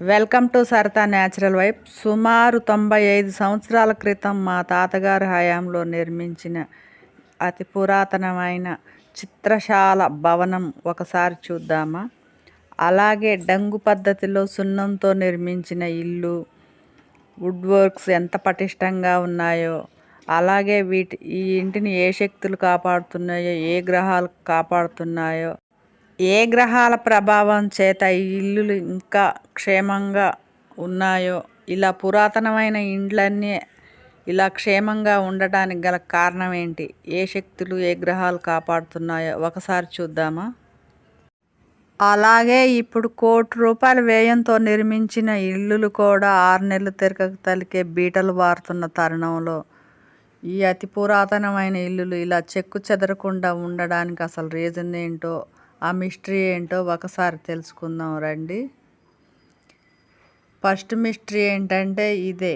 Welcome to సరతా natural wife సుమారు తొంభై ఐదు సంవత్సరాల క్రితం మా తాతగారి హయాంలో నిర్మించిన అతి పురాతనమైన చిత్రశాల భవనం ఒకసారి చూద్దామా? అలాగే డంగు పద్ధతిలో సున్నంతో నిర్మించిన ఇల్లు వుడ్ వర్క్స్ ఎంత పటిష్టంగా ఉన్నాయో అలాగే వీటి ఈ ఇంటిని ఏ శక్తులు కాపాడుతున్నాయో ఏ గ్రహాలు కాపాడుతున్నాయో ఏ గ్రహాల ప్రభావం చేత ఇల్లులు ఇంకా క్షేమంగా ఉన్నాయో ఇలా పురాతనమైన ఇండ్లన్నీ ఇలా క్షేమంగా ఉండటానికి గల కారణం ఏంటి? ఏ శక్తులు ఏ గ్రహాలు కాపాడుతున్నాయో ఒకసారి చూద్దామా? అలాగే ఇప్పుడు కోటి రూపాయల వ్యయంతో నిర్మించిన ఇల్లులు కూడా ఆరు నెలలు తిరగక తలికే బీటలు వారుతున్న తరుణంలో ఈ అతి పురాతనమైన ఇల్లులు ఇలా చెక్కు చెదరకుండా ఉండడానికి అసలు రీజన్ ఏంటో ఆ మిస్టరీ ఏంటో ఒకసారి తెలుసుకుందాం రండి. ఫస్ట్ మిస్టరీ ఏంటంటే ఇదే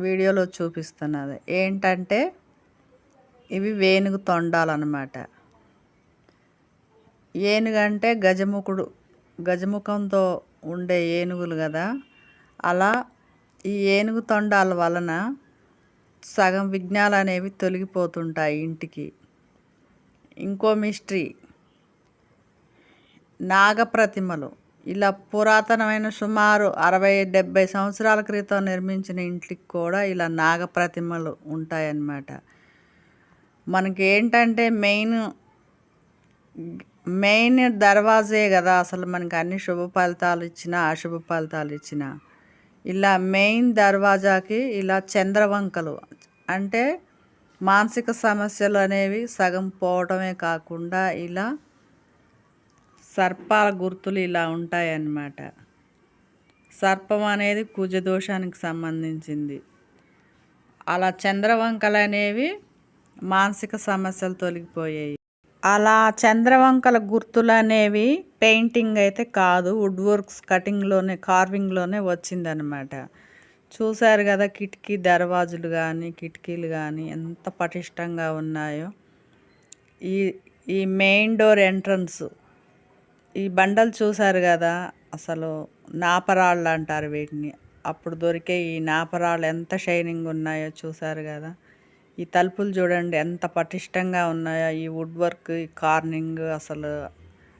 వీడియోలో చూపిస్తున్నది. ఏంటంటే ఇవి వేణుగు తొండాలన్నమాట. ఏనుగంటే గజముఖుడు గజముఖంతో ఉండే ఏనుగులు కదా. అలా ఈ ఏనుగు తొండాల వలన సగం విఘ్నాలు అనేవి తొలగిపోతుంటాయి ఇంటికి. ఇంకో మిస్టరీ నాగప్రతిమలు. ఇలా పురాతనమైన సుమారు అరవై డెబ్బై సంవత్సరాల క్రితం నిర్మించిన ఇంటికి కూడా ఇలా నాగప్రతిమలు ఉంటాయన్నమాట. మనకి ఏంటంటే మెయిన్ మెయిన్ దర్వాజే కదా అసలు మనకి అన్ని శుభ ఫలితాలు ఇచ్చిన అశుభ ఫలితాలు ఇచ్చిన. ఇలా మెయిన్ దర్వాజాకి ఇలా చంద్రవంకలు అంటే మానసిక సమస్యలు అనేవి సగం పోవటమే కాకుండా ఇలా సర్పాల గుర్తులు ఇలా ఉంటాయన్నమాట. సర్పం అనేది కుజదోషానికి సంబంధించింది. అలా చంద్రవంకలు అనేవి మానసిక సమస్యలు తొలగిపోయాయి. అలా చంద్రవంకల గుర్తులు అనేవి పెయింటింగ్ అయితే కాదు వుడ్ వర్క్స్ కటింగ్లోనే కార్వింగ్లోనే వచ్చిందనమాట చూశారు కదా కిటికీ దర్వాజులు కానీ కిటికీలు కానీ ఎంత పటిష్టంగా ఉన్నాయో. ఈ ఈ మెయిన్ డోర్ ఎంట్రన్స్ ఈ బండలు చూశారు కదా అసలు నాపరాళ్ళు అంటారు వీటిని. అప్పుడు దొరికే ఈ నాపరాళ్ళు ఎంత షైనింగ్ ఉన్నాయో చూశారు కదా. ఈ తలుపులు చూడండి ఎంత పటిష్టంగా ఉన్నాయో ఈ వుడ్ వర్క్ ఈ కార్నింగ్ అసలు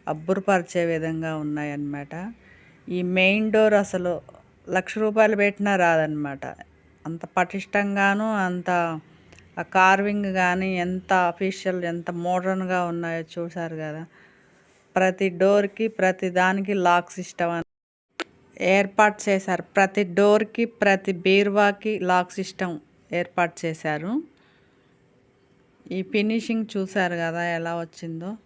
అబ్బురపరిచే విధంగా ఉన్నాయన్నమాట. ఈ మెయిన్ డోర్ అసలు లక్ష రూపాయలు పెట్టినా రాదనమాట అంత పటిష్టంగాను అంత ఆ కార్వింగ్ కానీ ఎంత అఫీషియల్ ఎంత మోడర్న్గా ఉన్నాయో చూశారు కదా. ప్రతి డోర్కి ప్రతి దానికి లాక్ సిస్టమ్ అని ఏర్పాటు చేశారు. ప్రతి డోర్కి ప్రతి బీరువాకి లాక్ సిస్టమ్ ఏర్పాటు చేశారు. ఈ ఫినిషింగ్ చూశారు కదా ఎలా వచ్చిందో.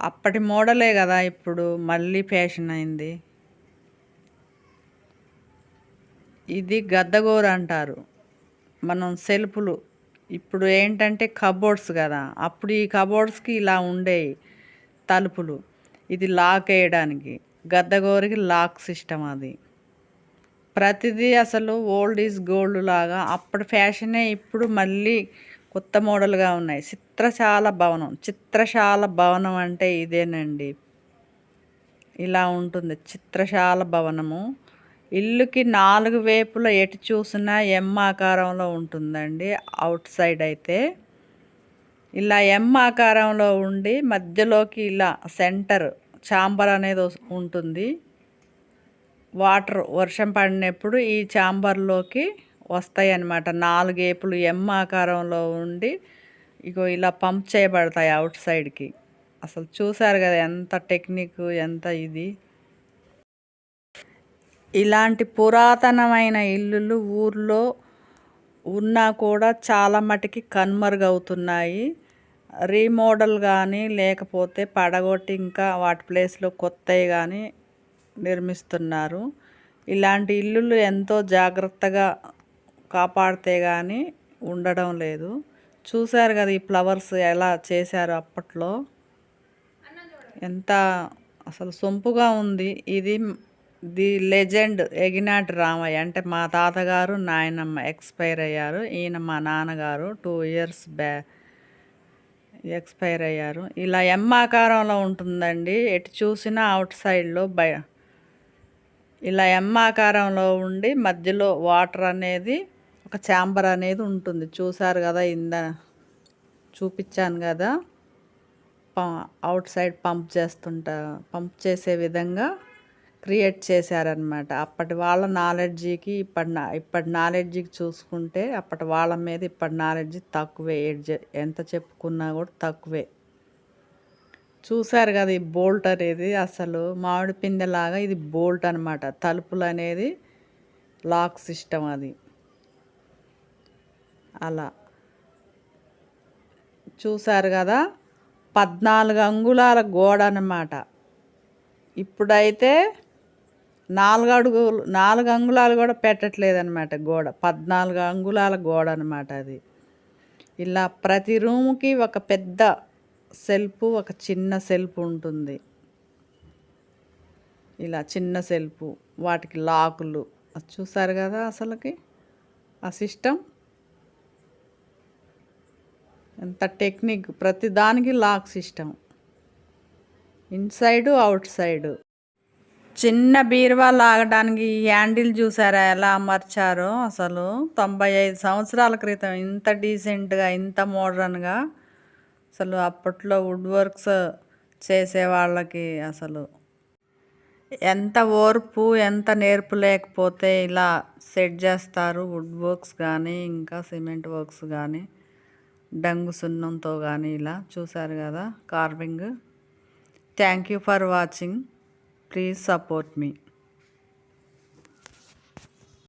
అప్పటి మోడలే కదా ఇప్పుడు మళ్ళీ ఫ్యాషన్ అయింది. ఇది గద్దగోర అంటారు. మనం సెల్ఫ్లు ఇప్పుడు ఏంటంటే కబోర్డ్స్ కదా. అప్పుడు ఈ కబోర్డ్స్కి ఇలా ఉండేవి తలుపులు. ఇది లాక్ వేయడానికి. గద్దగోరికి లాక్ సిస్టమ్ అది. ప్రతిదీ అసలు ఓల్డ్ ఈజ్ గోల్డ్ లాగా అప్పటి ఫ్యాషనే ఇప్పుడు మళ్ళీ కొత్త మోడల్గా ఉన్నాయి. చిత్రశాల భవనం. చిత్రశాల భవనం అంటే ఇదేనండి. ఇలా ఉంటుంది. చిత్రశాల భవనము. ఇల్లుకి నాలుగు వేపుల ఎటు చూసినా ఎమ్ ఆకారంలో ఉంటుందండి అవుట్ సైడ్ అయితే. ఇలా ఎమ్ ఆకారంలో ఉండి మధ్యలోకి ఇలా సెంటర్ చాంబర్ అనేది ఉంటుంది. వాటర్ వర్షం పడినప్పుడు ఈ చాంబర్లోకి వస్తాయి అన్నమాట నాలుగేపులు ఎమ్ ఆకారంలో ఉండి ఇగో ఇలా పంప్ చేయబడతాయి అవుట్ సైడ్కి. అసలు చూసారు కదా ఎంత టెక్నిక్ ఎంత ఇది. ఇలాంటి పురాతనమైన ఇల్లులు ఊర్లో ఉన్నా కూడా చాలా మటుకి కనుమరుగవుతున్నాయి. రీమోడల్ కానీ లేకపోతే పడగొట్టి ఇంకా వాటి ప్లేస్లో కొత్తవి కానీ నిర్మిస్తున్నారు. ఇలాంటి ఇల్లులు ఎంతో జాగ్రత్తగా కాపాడితే కానీ ఉండడం లేదు. చూశారు కదా ఈ ఫ్లవర్స్ ఎలా చేశారు అప్పట్లో? ఎంత అసలు సొంపుగా ఉంది. ఇది ది లెజెండ్ ఎగినాటి రామయ్య. అంటే మా తాతగారు నాయనమ్మ ఎక్స్పైర్ అయ్యారు. ఈయన మా నాన్నగారు టూ ఇయర్స్ బ్యా ఎక్స్పైర్ అయ్యారు. ఇలా ఎం ఆకారంలో ఉంటుందండి? ఎటు చూసినా అవుట్ సైడ్లో బయ ఇలా ఎమ్ ఆకారంలో ఉండి మధ్యలో వాటర్ అనేది ఒక ఛాంబర్ అనేది ఉంటుంది. చూసారు కదా ఇంద చూపించాను కదా. అవుట్ సైడ్ పంప్ చేస్తుంటా పంప్ చేసే విధంగా క్రియేట్ చేశారనమాట. అప్పటి వాళ్ళ నాలెడ్జికి ఇప్పటి నా ఇప్పటి నాలెడ్జికి చూసుకుంటే అప్పటి వాళ్ళ మీద ఇప్పటి నాలెడ్జి తక్కువే. ఎంత చెప్పుకున్నా కూడా తక్కువే. చూసారు కదా ఈ బోల్ట్ అనేది అసలు మామిడి పిందెలాగా ఇది బోల్ట్ అనమాట. తలుపులు అనేది లాక్ సిస్టమ్ అది. అలా. చూసారు కదా పద్నాలుగు అంగుళాల గోడ అన్నమాట ఇప్పుడైతే నాలుగు అడుగులు నాలుగు అంగుళాలు కూడా పెట్టట్లేదనమాట గోడ. పద్నాలుగు అంగుళాల గోడ అనమాట అది. ఇలా ప్రతి రూముకి ఒక పెద్ద సెల్ఫ్ ఒక చిన్న సెల్ఫ్ ఉంటుంది. ఇలా చిన్న సెల్ఫ్ వాటికి లాకులు. అది చూసారు కదా అసలుకి? ఆ సిస్టమ్ ఎంత టెక్నిక్. ప్రతి దానికి lock system inside outside. చిన్న బీరువా లాగడానికి ఈ హ్యాండిల్ చూసారా ఎలా అమర్చారో అసలు? తొంభై ఐదు సంవత్సరాల క్రితం ఇంత డీసెంట్గా ఇంత మోడ్రన్గా అసలు అప్పట్లో వుడ్ వర్క్స్ చేసే వాళ్ళకి అసలు ఎంత ఓర్పు ఎంత నేర్పు లేకపోతే ఇలా సెట్ చేస్తారు వుడ్ వర్క్స్ కానీ ఇంకా సిమెంట్ వర్క్స్ కానీ డంగు సున్నంతో కానీ ఇలా చూసారు కదా carving. Thank you for watching. Please support me.